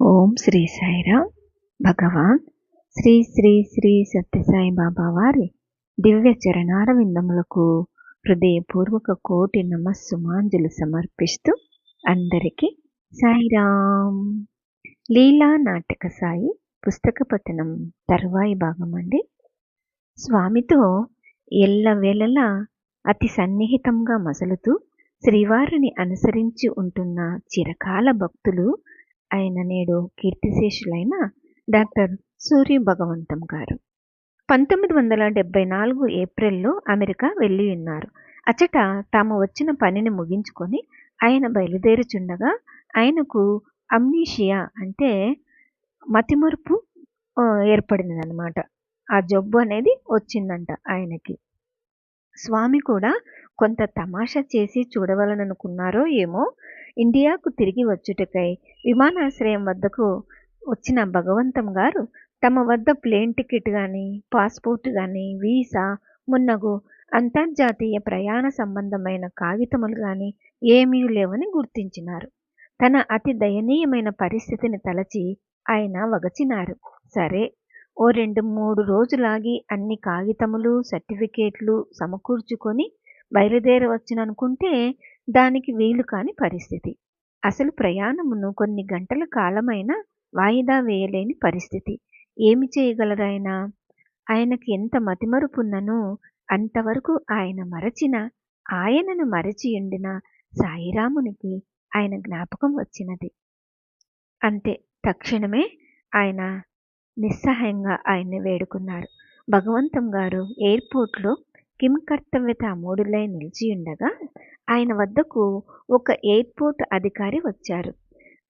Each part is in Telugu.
ఓం శ్రీ సాయిరామ్ భగవాన్ శ్రీ శ్రీ శ్రీ సత్యసాయి బాబా వారి దివ్య చరణార విందములకు హృదయపూర్వక కోటి నమస్సుమాంజలు సమర్పిస్తూ అందరికీ సాయిరామ్ లీలా నాటక సాయి పుస్తక పఠనం తరువాయి భాగం అండి స్వామితో ఎల్లవేళలా అతి సన్నిహితంగా మసలుతూ శ్రీవారిని అనుసరించి ఉంటున్న చిరకాల భక్తులు ఆయన నేడు కీర్తిశేషులైన డాక్టర్ సూర్య భగవంతం గారు. పంతొమ్మిది వందల డెబ్బై నాలుగు ఏప్రిల్లో అమెరికా వెళ్ళి ఉన్నారు. అచట తాము వచ్చిన పనిని ముగించుకొని ఆయన బయలుదేరుచుండగా ఆయనకు అమ్నీషియా అంటే మతిమరుపు ఏర్పడినదనమాట ఆ జబ్బు అనేది వచ్చిందంట ఆయనకి. స్వామి కూడా కొంత తమాషా చేసి చూడవలననుకున్నారో ఏమో ఇండియాకు తిరిగి వచ్చుటకై విమానాశ్రయం వద్దకు వచ్చిన భగవంతం గారు తమ వద్ద ప్లేన్ టికెట్ కానీ పాస్పోర్ట్ కానీ వీసా మున్నగు అంతర్జాతీయ ప్రయాణ సంబంధమైన కాగితములు కానీ ఏమీ లేవని గుర్తించినారు. తన అతి దయనీయమైన పరిస్థితిని తలచి ఆయన వగచినారు. సరే ఓ రెండు మూడు రోజులాగి అన్ని కాగితములు సర్టిఫికేట్లు సమకూర్చుకొని బయలుదేరవచ్చుననుకుంటే దానికి వీలు కాని పరిస్థితి. అసలు ప్రయాణమును కొన్ని గంటల కాలమైనా వాయిదా వేయలేని పరిస్థితి. ఏమి చేయగలరాయన? ఆయనకి ఎంత మతిమరుపున్ననో? అంతవరకు ఆయన మరచిన ఆయనను మరచి ఉండిన సాయిరామునికి ఆయన జ్ఞాపకం వచ్చినది. అంతే. తక్షణమే ఆయన నిస్సహాయంగా ఆయన్ని వేడుకున్నారు. భగవంతం గారు ఎయిర్పోర్ట్లో కిమ్ కర్తవ్యత మూడులై నిలిచి ఉండగా ఆయన వద్దకు ఒక ఎయిర్పోర్ట్ అధికారి వచ్చారు.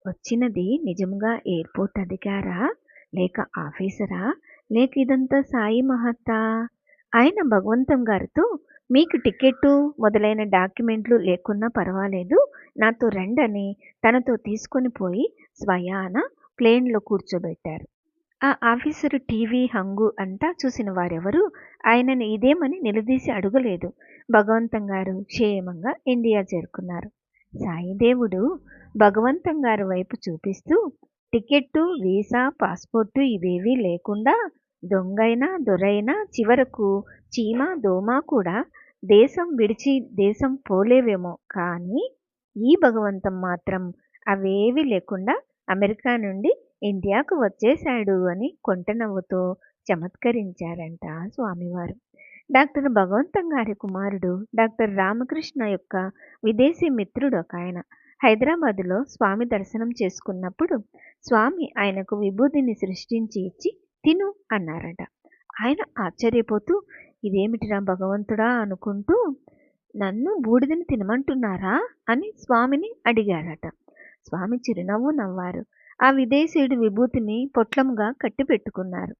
వచ్చినది నిజంగా ఎయిర్పోర్ట్ అధికారా? లేక ఆఫీసరా? లేక ఇదంతా సాయి మహత్తా ఆయన భగవంతం గారితో మీకు టికెట్టు మొదలైన డాక్యుమెంట్లు లేకున్నా పర్వాలేదు. నాతో రండని తనతో తీసుకొని పోయి స్వయాన ప్లేన్లో కూర్చోబెట్టారు. ఆ ఆఫీసరు టీవీ హంగు అంతా చూసిన వారెవరూ? ఆయనను ఇదేమని నిలదీసి అడుగలేదు. భగవంతం గారు క్షేమంగా ఇండియా చేరుకున్నారు. సాయిదేవుడు భగవంతం గారి వైపు చూపిస్తూ టికెట్టు వీసా పాస్పోర్టు ఇవేవీ లేకుండా దొంగైనా దొరైనా చివరకు చీమ దోమ కూడా దేశం విడిచి దేశం పోలేవేమో కానీ ఈ భగవంతం మాత్రం అవేవి లేకుండా అమెరికా నుండి ఇండియాకు వచ్చేశాడు అని కొంటనవ్వుతో చమత్కరించారంట స్వామివారు. డాక్టర్ భగవంతం గారి కుమారుడు డాక్టర్ రామకృష్ణ యొక్క విదేశీ మిత్రుడు ఒక ఆయన. హైదరాబాదులో స్వామి దర్శనం చేసుకున్నప్పుడు స్వామి ఆయనకు విభూతిని సృష్టించి ఇచ్చి తిను అన్నారట. ఆయన ఆశ్చర్యపోతూ ఇదేమిటిరా భగవంతుడా అనుకుంటూ నన్ను బూడిదని తినమంటున్నారా? అని స్వామిని అడిగారట. స్వామి చిరునవ్వు నవ్వారు. ఆ విదేశీయుడు విభూతిని పొట్లముగా కట్టిపెట్టుకున్నారు.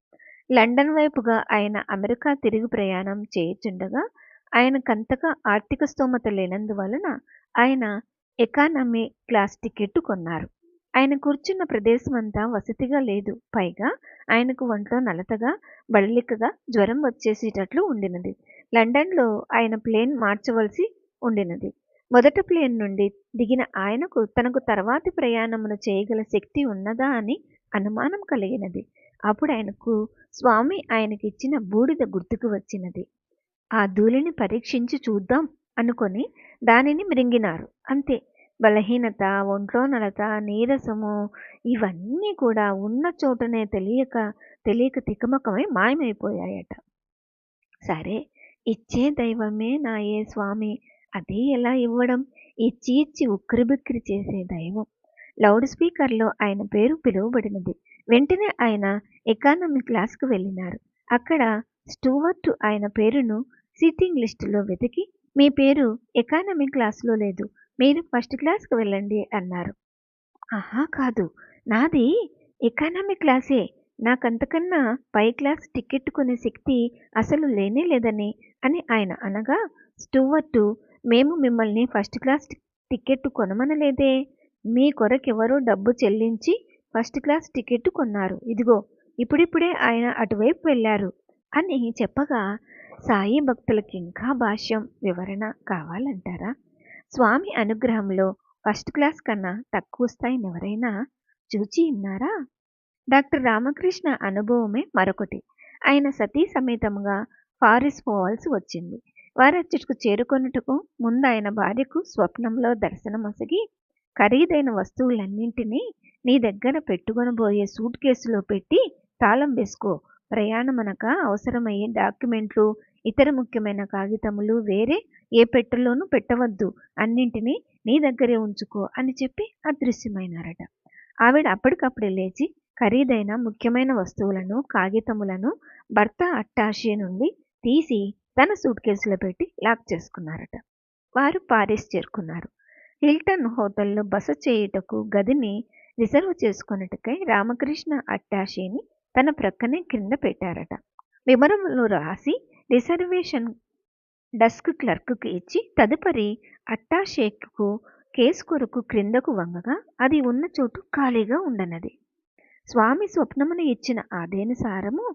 లండన్ వైపుగా ఆయన అమెరికా తిరిగి ప్రయాణం చేయుచుండగా ఆయనకంతగా ఆర్థిక స్తోమత లేనందువలన ఆయన ఎకానమీ క్లాస్ టికెట్ కొన్నారు. ఆయన కూర్చున్న ప్రదేశం అంతా వసతిగా లేదు. పైగా ఆయనకు ఒంట్లో నలతగా బడలికగా జ్వరం వచ్చేసేటట్లు ఉండినది. లండన్లో ఆయన ప్లేన్ మార్చవలసి ఉండినది. మొదట ప్లేన్ నుండి దిగిన ఆయనకు తనకు తర్వాతి ప్రయాణమును చేయగల శక్తి ఉన్నదా అని అనుమానం కలిగినది. అప్పుడు ఆయనకు స్వామి ఆయనకిచ్చిన బూడిద గుర్తుకు వచ్చినది. ఆ ధూళిని పరీక్షించి చూద్దాం అనుకొని దానిని మృంగినారు. అంతే. బలహీనత ఒంట్లో నలత నీరసము ఇవన్నీ కూడా ఉన్న చోటనే తెలియక తెలియక తికమకమై మాయమైపోయాయట. సరే ఇచ్చే దైవమే నా ఏ స్వామి అది ఎలా ఇవ్వడం? ఇచ్చి ఇచ్చి ఉక్కిరిబిక్కిరి చేసే దైవం. లౌడ్ స్పీకర్లో ఆయన పేరు పిలువబడినది. వెంటనే ఆయన ఎకానమీ క్లాస్కు వెళ్ళినారు. అక్కడ స్టూవర్ట్ ఆయన పేరును సీటింగ్ లిస్టులో వెతికి మీ పేరు ఎకానమీ క్లాస్లో లేదు. మీరు ఫస్ట్ క్లాస్కి వెళ్ళండి అన్నారు. ఆహా కాదు. నాది ఎకానమీ క్లాసే. నాకంతకన్నా పై క్లాస్ టికెట్ కొనే శక్తి అసలు లేనే లేదని అని ఆయన అనగా స్టూవర్టు మేము మిమ్మల్ని ఫస్ట్ క్లాస్ టికెట్ కొనమనలేదే. మీ కొరకెవరో డబ్బు చెల్లించి ఫస్ట్ క్లాస్ టికెట్ కొన్నారు. ఇదిగో ఇప్పుడిప్పుడే ఆయన అటువైపు వెళ్ళారు అని చెప్పగా సాయి భక్తులకి ఇంకా భాష్యం వివరణ కావాలంటారా? స్వామి అనుగ్రహంలో ఫస్ట్ క్లాస్ కన్నా తక్కువ స్థాయిని ఎవరైనా చూచి ఉన్నారా డాక్టర్ రామకృష్ణ అనుభవమే మరొకటి. ఆయన సతీ సమేతంగా ఫారిస్ పోవాల్సి వచ్చింది. వారచ్చటకు చేరుకొనుటకు ముందు ఆయన భార్యకు స్వప్నంలో దర్శనమొసగి ఖరీదైన వస్తువులన్నింటినీ నీ దగ్గర పెట్టుకొనబోయే సూట్ కేసులో పెట్టి తాళం వేసుకో. ప్రయాణమనక అవసరమయ్యే డాక్యుమెంట్లు ఇతర ముఖ్యమైన కాగితములు వేరే ఏ పెట్టెలోనూ పెట్టవద్దు. అన్నింటినీ నీ దగ్గరే ఉంచుకో అని చెప్పి అదృశ్యమైనారట. ఆవిడ అప్పటికప్పుడే లేచి ఖరీదైన ముఖ్యమైన వస్తువులను కాగితములను భర్త అట్టాషే నుండి తీసి తన సూట్ కేసులో పెట్టి లాక్ చేసుకున్నారట. వారు పారిస్ చేరుకున్నారు. హిల్టన్ హోటల్లో బస చేయుటకు గదిని రిజర్వ్ చేసుకున్నట్టుకై రామకృష్ణ అట్టాషేని తన ప్రక్కనే క్రింద పెట్టారట. వివరములు రాసి రిజర్వేషన్ డస్క్ క్లర్క్కి ఇచ్చి తదుపరి అట్టాషేకు కేసు కొరకు క్రిందకు వంగగా అది ఉన్న చోటు ఖాళీగా ఉండనది. స్వామి స్వప్నమును ఇచ్చిన ఆదేనుసారము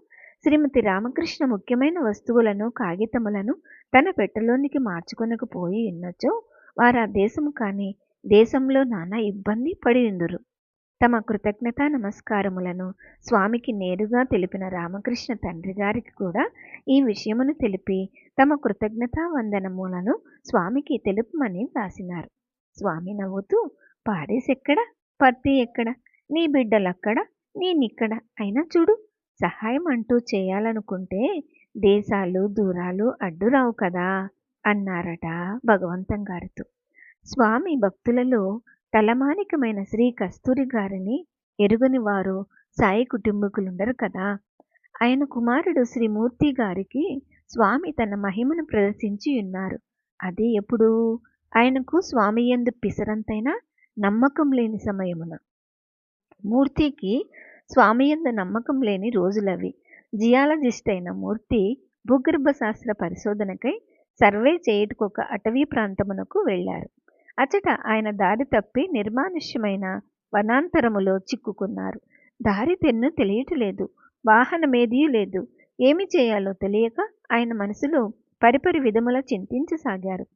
శ్రీమతి రామకృష్ణ ముఖ్యమైన వస్తువులను కాగితములను తన పెట్టెలోనికి మార్చుకొనకపోయి ఉన్నచో వారు ఆ దేశము కాని దేశంలో నానా ఇబ్బంది పడిందురు తమ కృతజ్ఞతా నమస్కారములను స్వామికి నేరుగా తెలిపిన రామకృష్ణ తండ్రి గారికి కూడా ఈ విషయమును తెలిపి తమ కృతజ్ఞతా వందనములను స్వామికి తెలుపమని వ్రాసినారు. స్వామి నవ్వుతూ పాడేసెక్కడ? పర్తి ఎక్కడ? నీ బిడ్డలక్కడ? నేనిక్కడ అయినా చూడు. సహాయం అంటూ చేయాలనుకుంటే దేశాలు దూరాలు అడ్డురావు కదా అన్నారట భగవంతం గారితో. స్వామి భక్తులలో తలమానికమైన శ్రీ కస్తూరి గారిని ఎరుగని వారు సాయి కుటుంబకులుండరు కదా. ఆయన కుమారుడు శ్రీ మూర్తి గారికి స్వామి తన మహిమను ప్రదర్శించి ఉన్నారు. అది ఎప్పుడు? ఆయనకు స్వామి ఎందు పిసరంతైనా నమ్మకం లేని సమయమున. మూర్తికి స్వామి ఎందు నమ్మకం లేని రోజులవి. జియాలజిస్ట్ అయిన మూర్తి భూగర్భ శాస్త్ర పరిశోధనకై సర్వే చేయుటకొక అటవీ ప్రాంతమునకు వెళ్ళారు. అచట ఆయన దారి తప్పి నిర్మానుష్యమైన వనాంతరములో చిక్కుకున్నారు. దారి తెన్ను తెలియటలేదు. వాహనమేదీ లేదు. ఏమి చేయాలో తెలియక ఆయన మనసులో పరిపరి విధముల చింతించసాగారు.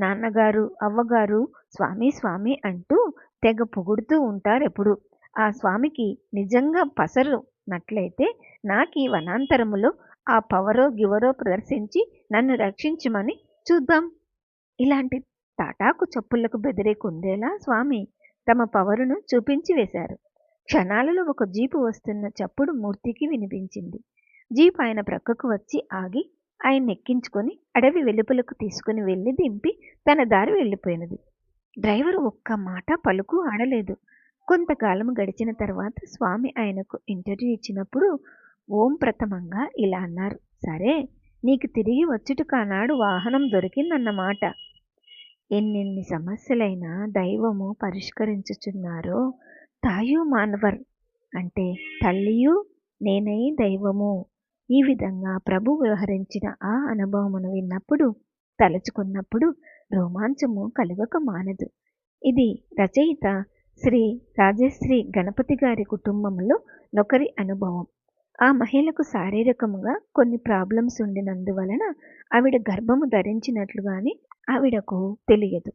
నాన్నగారు అవ్వగారు స్వామి స్వామి అంటూ తెగ పొగుడుతూ ఉంటారెప్పుడు. ఆ స్వామికి నిజంగా పసరు నట్లయితే నాకీ వనాంతరములో ఆ పవరో గివరో ప్రదర్శించి నన్ను రక్షించమని చూద్దాం. ఇలాంటి తాటాకు చెప్పులకు బెదిరే కుందేలా స్వామి తమ పవరును చూపించి వేశారు. క్షణాలలో ఒక జీపు వస్తున్న చప్పుడు మూర్తికి వినిపించింది. జీప్ ఆయన ప్రక్కకు వచ్చి ఆగి ఆయన ఎక్కించుకొని అడవి వెలుపలకు తీసుకుని వెళ్ళి దింపి తన దారి వెళ్ళిపోయినది. డ్రైవర్ ఒక్క మాట పలుకు ఆడలేదు. కొంతకాలం గడిచిన తర్వాత స్వామి ఆయనకు ఇంటర్వ్యూ ఇచ్చినప్పుడు ఓం ప్రథమంగా ఇలా అన్నారు. సరే నీకు తిరిగి వచ్చుట కానాడు వాహనం దొరికిందన్నమాట. ఎన్నెన్ని సమస్యలైనా దైవము పరిష్కరించుచున్నారో తాయు మానవర్ అంటే తల్లియు నేనై దైవము. ఈ విధంగా ప్రభు వ్యవహరించిన ఆ అనుభవమును విన్నప్పుడు తలుచుకున్నప్పుడు రోమాంచము కలుగక మానదు. ఇది రచయిత శ్రీ రాజశ్రీ గణపతి గారి కుటుంబంలో నొకరి అనుభవం. ఆ మహిళకు శారీరకముగా కొన్ని ప్రాబ్లమ్స్ ఉండినందువలన ఆవిడ గర్భము ధరించినట్లుగాని ఆవిడకు తెలియదు.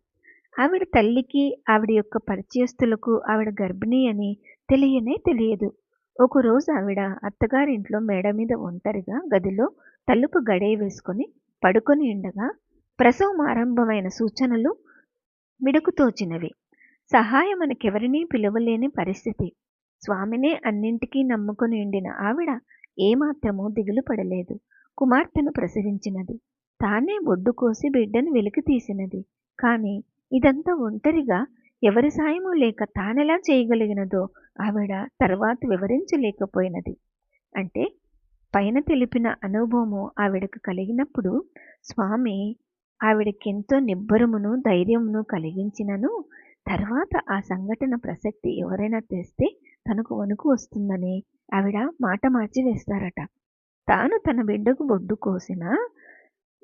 ఆవిడ తల్లికి ఆవిడ యొక్క పరిచయస్తులకు ఆవిడ గర్భిణి అని తెలియనే తెలియదు. ఒకరోజు ఆవిడ అత్తగారింట్లో మేడ మీద ఒంటరిగా గదిలో తలుపు గడియ వేసుకొని పడుకొని ఉండగా ప్రసవం ఆరంభమైన సూచనలు మిడుకుతోచినవి తోచినవి. మనకెవరినీ పిలువలేని పరిస్థితి. స్వామినే అన్నింటికీ నమ్ముకొని ఉండిన ఆవిడ ఏమాత్రమూ దిగులు పడలేదు. కుమార్తెను ప్రసవించినది. తానే బొడ్డు కోసి బిడ్డను వెలికి తీసినది. కాని ఇదంతా ఒంటరిగా ఎవరి సాయము లేక తానెలా చేయగలిగినదో ఆవిడ తర్వాత వివరించలేకపోయినది. అంటే పైన తెలిపిన అనుభవము ఆవిడకు కలిగినప్పుడు స్వామి ఆవిడకెంతో నిబ్బరమును ధైర్యమును కలిగించినను తర్వాత ఆ సంఘటన ప్రసక్తి ఎవరైనా తెస్తే తనకు వణుకు వస్తుందని ఆవిడ మాట మార్చి వేస్తారట. తాను తన బిడ్డకు బొడ్డు కోసినా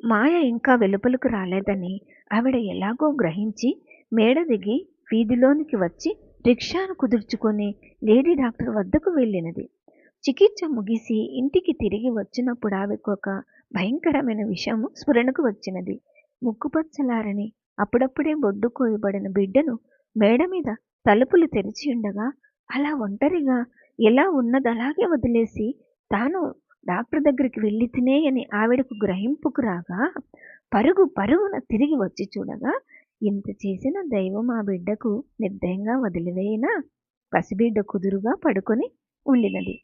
మాయ ఇంకా వెలుపలకు రాలేదని ఆవిడ ఎలాగో గ్రహించి మేడ దిగి వీధిలోనికి వచ్చి రిక్షాను కుదుర్చుకొని లేడీ డాక్టర్ వద్దకు వెళ్ళినది. చికిత్స ముగిసి ఇంటికి తిరిగి వచ్చినప్పుడు ఆమెకు ఒక భయంకరమైన విషయం స్ఫురణకు వచ్చినది. ముక్కుపచ్చలారని అప్పుడప్పుడే బొద్దు కోయబడిన బిడ్డను మేడ మీద తలుపులు తెరిచి ఉండగా అలా ఒంటరిగా ఎలా ఉన్నదలాగే వదిలేసి తాను డాక్టర్ దగ్గరికి వెళ్ళి తినే అని ఆవిడకు గ్రహింపుకు రాగా పరుగు పరుగున తిరిగి వచ్చి చూడగా ఇంత చేసిన దైవం ఆ బిడ్డకు నిర్దయంగా వదిలివేయినా? పసిబిడ్డ కుదురుగా పడుకొని ఉండినది.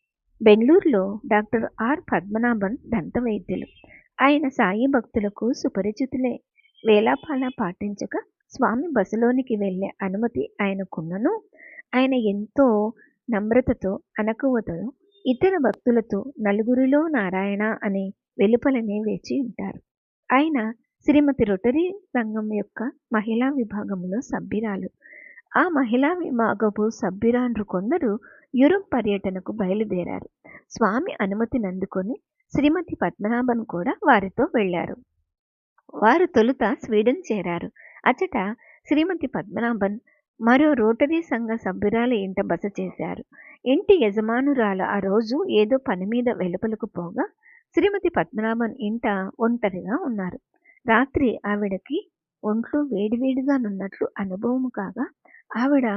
బెంగళూరులో డాక్టర్ ఆర్ పద్మనాభన్ దంత వైద్యులు ఆయన సాయి భక్తులకు సుపరిచితులే. వేలాపాల పాటించక స్వామి బస్సులోనికి వెళ్ళే అనుమతి ఆయనకున్నను. ఆయన ఎంతో నమ్రతతో అనకువతో ఇతర భక్తులతో నలుగురిలో నారాయణ అనే వెలుపలనే వేచి ఉంటారు. ఆయన శ్రీమతి రొటరీ సంఘం యొక్క మహిళా విభాగంలో సభ్యురాలు. ఆ మహిళా విభాగపు సభ్యురాండ్రు కొందరు యూరోప్ పర్యటనకు బయలుదేరారు. స్వామి అనుమతిని అందుకొని శ్రీమతి పద్మనాభన్ కూడా వారితో వెళ్ళారు. వారు తొలుత స్వీడన్ చేరారు. అచట శ్రీమతి పద్మనాభన్ మరో రోటరీ సంఘ సభ్యురాల ఇంట బస చేశారు. ఇంటి యజమానురాలు ఆ రోజు ఏదో పని మీద వెలుపలకు పోగా శ్రీమతి పద్మనాభన్ ఇంట ఒంటరిగా ఉన్నారు. రాత్రి ఆవిడకి ఒంట్లో వేడివేడిగా నున్నట్లు అనుభవము కాగా ఆవిడ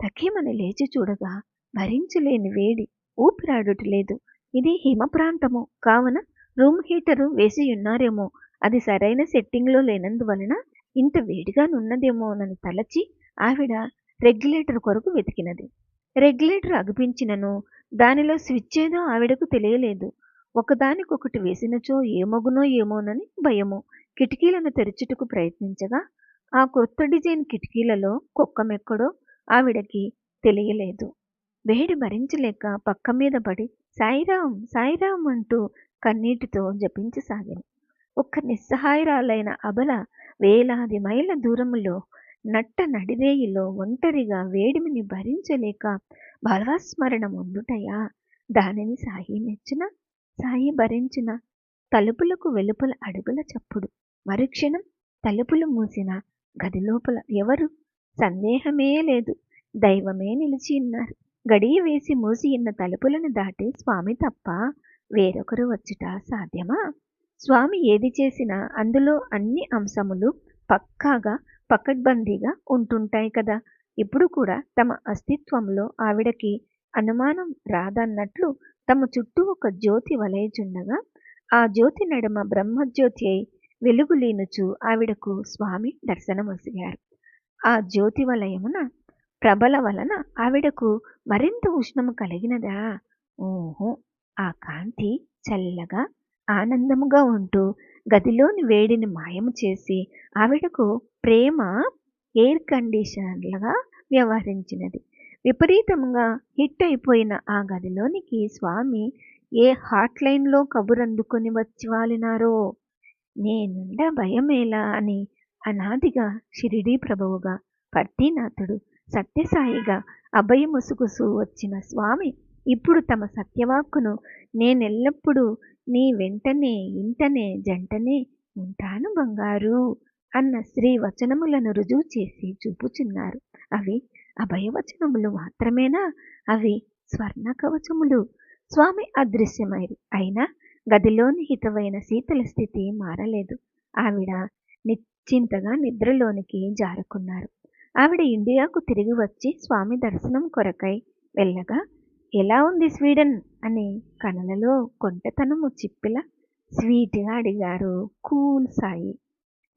తకీమని లేచి చూడగా భరించలేని వేడి ఊపిరాడుట లేదు. ఇది హిమ ప్రాంతము కావున రూమ్ హీటరు వేసి ఉన్నారేమో అది సరైన సెట్టింగ్లో లేనందువలన ఇంత వేడిగా నన్ను తలచి ఆవిడ రెగ్యులేటర్ కొరకు వెతికినది. రెగ్యులేటర్ అగిపించినను దానిలో స్విచ్ ఏదో ఆవిడకు తెలియలేదు. ఒకదానికొకటి వేసినచో ఏమగునో ఏమోనని భయము. కిటికీలను తెరచుటకు ప్రయత్నించగా ఆ కొత్త డిజైన్ కిటికీలలో కుక్కమెక్కడో ఆవిడకి తెలియలేదు. వేడి భరించలేక పక్క మీద పడి సాయిరాం సాయిరాం అంటూ కన్నీటితో జపించసాగింది ఒక్క నిస్సహాయరాలైన అబల వేలాది మైళ్ళ దూరములో నట్ట నడిరేయిలో ఒంటరిగా వేడిమిని భరించలేక బలవస్మరణ ముందుటయా దానిని సాయి మెచ్చిన సాయి భరించిన తలుపులకు వెలుపల అడుగుల చప్పుడు. మరుక్షణం తలుపులు మూసిన గది లోపల ఎవరు? సందేహమే లేదు. దైవమే నిలిచి ఉన్నారు. గడియ వేసి మూసి ఉన్న తలుపులను దాటి స్వామి తప్ప వేరొకరు వచ్చుట సాధ్యమా? స్వామి ఏది చేసినా అందులో అన్ని అంశములు పక్కాగా పకడ్బందీగా ఉంటుంటాయి కదా. ఇప్పుడు కూడా తమ అస్తిత్వంలో ఆవిడకి అనుమానం రాదన్నట్లు తమ చుట్టూ ఒక జ్యోతి వలయచుండగా ఆ జ్యోతి నడుమ బ్రహ్మజ్యోతి అయి వెలుగులీనుచు ఆవిడకు స్వామి దర్శనమొసిగారు. ఆ జ్యోతి వలయమున ప్రభల వలన ఆవిడకు మరింత ఉష్ణము కలిగినదా? ఓహో ఆ కాంతి చల్లగా ఆనందముగా ఉంటూ గదిలోని వేడిని మాయము చేసి ఆవిడకు ప్రేమ ఎయిర్ కండిషనర్లుగా వ్యవహరించినది. విపరీతంగా హిట్ అయిపోయిన ఆ గదిలోనికి స్వామి ఏ హాట్ లైన్లో కబురందుకొని వచ్చి వాలినారో? నేనుండ భయమేలా? అని అనాదిగా షిరిడీ ప్రభువుగా పర్తీనాథుడు సత్యసాయిగా అభయముసుగుసు వచ్చిన స్వామి ఇప్పుడు తమ సత్యవాక్కును నేనెల్లప్పుడూ నీ వెంటనే ఇంటనే జంటనే ఉంటాను బంగారు అన్న శ్రీ వచనములను రుజువు చేసి చూపుచున్నారు. అవి అభయవచనములు మాత్రమేనా? అవి స్వర్ణ కవచములు స్వామి అదృశ్యమైరు. అయినా గదిలోని హితవైన శీతల స్థితి మారలేదు. ఆవిడ నిశ్చింతగా నిద్రలోనికి జారుకున్నారు. ఆవిడ ఇండియాకు తిరిగి వచ్చి స్వామి దర్శనం కొరకై వెళ్ళగా ఎలా ఉంది స్వీడన్? అని కనులలో కొంటతనము చిప్పిల స్వీట్గా అడిగారు కూల్ సాయి.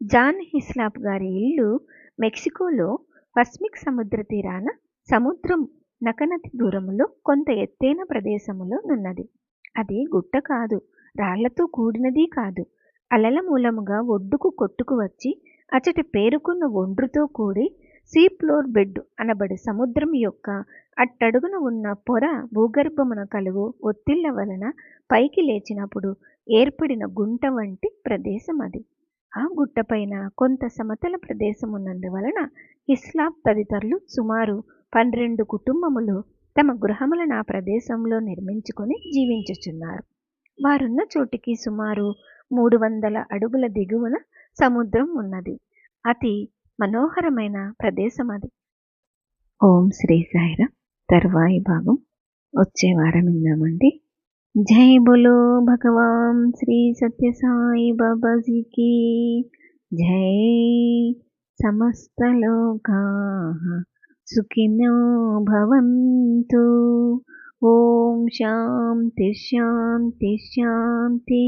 జాన్ హిస్లాప్ గారి ఇల్లు మెక్సికోలో పసిఫిక్ సముద్ర తీరాన సముద్రం నకనతి దూరములో కొంత ఎత్తైన ప్రదేశములో నున్నది. అది గుట్ట కాదు రాళ్ళతో కూడినది కాదు. అలల మూలముగా ఒడ్డుకు కొట్టుకు వచ్చి అచట పేరుకున్న ఒండ్రుతో కూడి సీ ఫ్లోర్ బెడ్ అనబడే సముద్రం యొక్క అట్టడుగున ఉన్న పొర భూగర్భమున కలుగు ఒత్తిళ్ళ వలన పైకి లేచినప్పుడు ఏర్పడిన గుంట వంటి ప్రదేశం అది. ఆ గుట్టపైన కొంత సమతల ప్రదేశం ఉన్నందువలన హిస్లాప్ తదితరులు సుమారు పన్నెండు కుటుంబములు తమ గృహములను ఆ ప్రదేశంలో నిర్మించుకొని జీవించుచున్నారు. వారున్న చోటికి సుమారు మూడు వందల అడుగుల దిగువన సముద్రం ఉన్నది. అతి మనోహరమైన ప్రదేశం అది. ఓం శ్రీ సాయిరా. తర్వాయి భాగం. వచ్చే వారం విందామండి జై బోలో భగవాన్ శ్రీ సత్య సాయి బాబాజీకి. జై సమస్తలోకా సుఖినో భవంతు. ఓం శాంతి శాంతి శాంతి.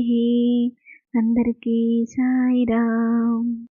అందరికీ సాయిరామ్